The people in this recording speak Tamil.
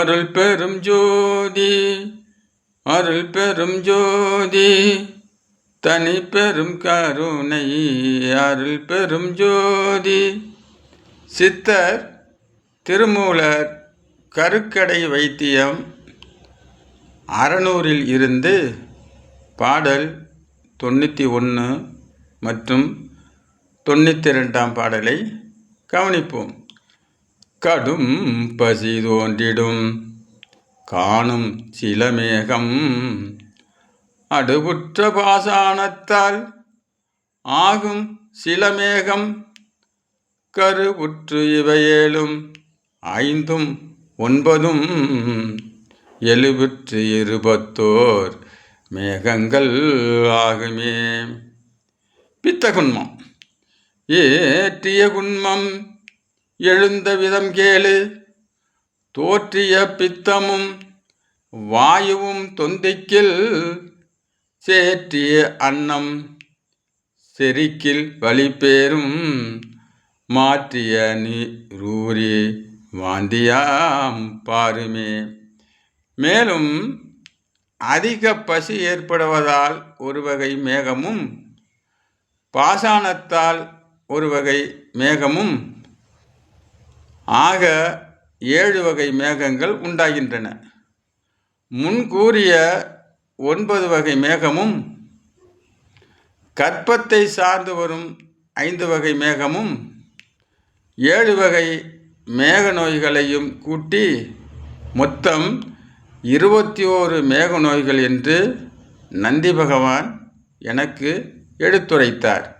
அருள் பெரும் ஜோதி அருள் பெரும் ஜோதி. தனி பெரும் கருணை அருள் பெரும் ஜோதி. சித்தர் திருமூலர் கருக்கடை வைத்தியம். அறநூறில் இருந்து பாடல் தொண்ணூற்றி ஒன்று மற்றும் தொண்ணூற்றி ரெண்டாம் பாடலை கவனிப்போம். கடும் பசி தோன்றிடும். காணும் சிலமேகம். அடுபுற்ற பாசானத்தால் ஆகும் சிலமேகம். கருவுற்று இவையேழும் ஐந்தும் ஒன்பதும் எழுபற்று இருபத்தோர் மேகங்கள் ஆகுமே. பித்த பித்தகுன்மம் ஏற்றிய குன்மம் எழுந்த விதம் கேளு. தோற்றிய பித்தமும் வாயுவும் தொந்திக்கில் சேற்றிய அன்னம் செரிக்கில் வழிபேரும் மாற்றிய நீரூரி வாந்தியாம் பாருமே. மேலும் அதிக பசி ஏற்படுவதால் ஒரு வகை மேகமும் பாசாணத்தால் ஒரு வகை மேகமும் ஆக ஏழு வகை மேகங்கள் உண்டாகின்றன. முன்கூறிய ஒன்பது வகை மேகமும் கற்பத்தை சார்ந்து வரும் ஐந்து வகை மேகமும் ஏழு வகை மேக நோய்களையும் கூட்டி மொத்தம் இருபத்தி ஓரு மேக நோய்கள் என்று நந்தி பகவான் எனக்கு எடுத்துரைத்தார்.